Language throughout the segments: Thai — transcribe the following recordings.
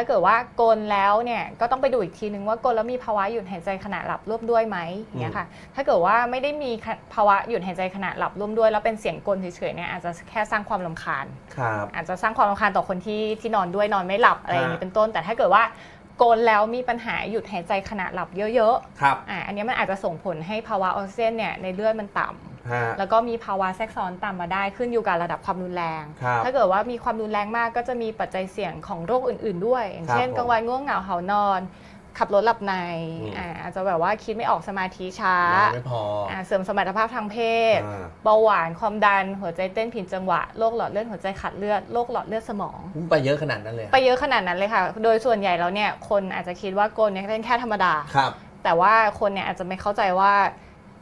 ถ้าเกิดว่ากลแล้วเนี่ยก็ต้องไปดูอีกทีนึงว่ากลแล้วมีภาวะหยุดหายใจขณะหลับร่วมด้วยไหมอย่างเงี้ยค่ะ ถ้าเกิดว่าไม่ได้มีภาวะหยุดหายใจขณะหลับร่วมด้วย แล้วเป็นเสียงกลเฉยๆเนี่ยอาจจะแค่สร้างความลำคาญครับอาจจะสร้างความรำคาญต่อคนที่ที่นอนด้วยนอนไม่หลับอะไรอย่างนี้ฮะเป็นต้น แต่ถ้าเกิดว่าโกนแล้วมีปัญหาหยุดหายใจขณะหลับเยอะครับๆอะอันนี้มันอาจจะส่งผลให้ภาวะออกซิเจนเนี่ยในเลือดมันต่ำ ฮะแล้วก็มีภาวะแทรกซ้อนตามมาได้ขึ้นอยู่กับระดับความรุนแรง ครับถ้าเกิดว่ามีความรุนแรงมากก็จะมีปัจจัยเสี่ยงของโรคอื่น ๆ ด้วย อย่างเช่นครับผมกลางวันง่วงเหงาเหานอน ขับรถหลับในอืม อ่าอาจจะแบบว่าคิดไม่ออกสมาธิช้านอนไม่พอออ่าเสริมสมรรถภาพทางเพศ อ่าเบาหวานความดัน หัวใจเต้นผิดจังหวะโรคหลอดเลือดหัวใจขาดเลือดโรคหลอดเลือดสมอง ไปเยอะขนาดนั้นเลยอะไปเยอะขนาดนั้นเลยค่ะ โดยส่วนใหญ่แล้วเนี่ยคนอาจจะคิดว่ากลเนี่ยเป็นแค่ธรรมดา ครับ แต่ว่าคนเนี่ยอาจจะไม่เข้าใจว่า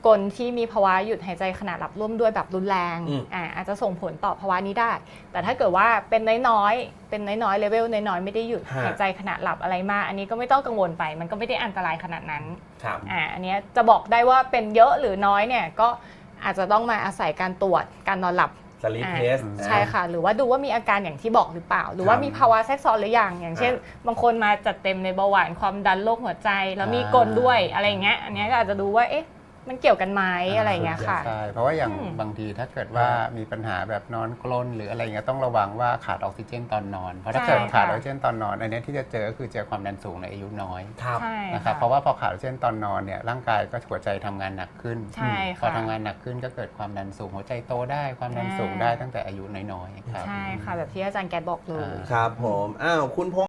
กลที่มีภาวะหยุดหายใจขณะหลับร่วมด้วยแบบรุนแรงอืม อ่าอาจจะส่งผลต่อภาวะนี้ได้ แต่ถ้าเกิดว่าเป็นน้อยๆ เป็นน้อยๆเลเวลน้อยๆ ไม่ได้หยุดหายใจขณะหลับอะไรมาก อันนี้ก็ไม่ต้องกังวลไป มันก็ไม่ได้อันตรายขนาดนั้น ครับ อ่าอันเนี้ยจะบอกได้ว่าเป็นเยอะหรือน้อยเนี่ยก็อาจจะต้องมาอาศัยการตรวจการนอนหลับ สลีปอ่า เทส ใช่ค่ะ หรือว่าดูว่ามีอาการอย่างที่บอกหรือเปล่า หรือว่าครับมีภาวะแทรกซ้อนหรือยังอย่างเช่น บางคนมาจัดเต็มในเบาหวานความดันโรคหัวใจ แล้วมีกลด้วยอะไรอย่างเงี้ยอันเนี้ยก็อาจจะดูว่าเอ๊ะ มันเกี่ยวกันไหมอะไรอย่างเงี้ยค่ะ ใช่เพราะว่าอย่างอืม บางทีถ้าเกิดว่ามีปัญหาแบบนอนกลนหรืออะไรเงี้ยต้องระวังว่าขาดออกซิเจนตอนนอน เพราะถ้าเกิดใช่ค่ะขาดออกซิเจนตอนนอนอันเนี้ยที่จะเจอก็คือเจอความดันสูงในอายุน้อยครับ ใช่นะครับค่ะเพราะว่าพอขาดออกซิเจนตอนนอนเนี่ยร่างกายก็หัวใจทำงานหนักขึ้นใช่พอค่ะ ทำงานหนักขึ้นก็เกิดความดันสูงหัวใจโตได้ความดันสูงได้ตั้งแต่อายุน้อยๆครับ ใช่ค่ะ แบบที่อาจารย์แกดบอกเลยอ่าครับผม อ้าว คุณพง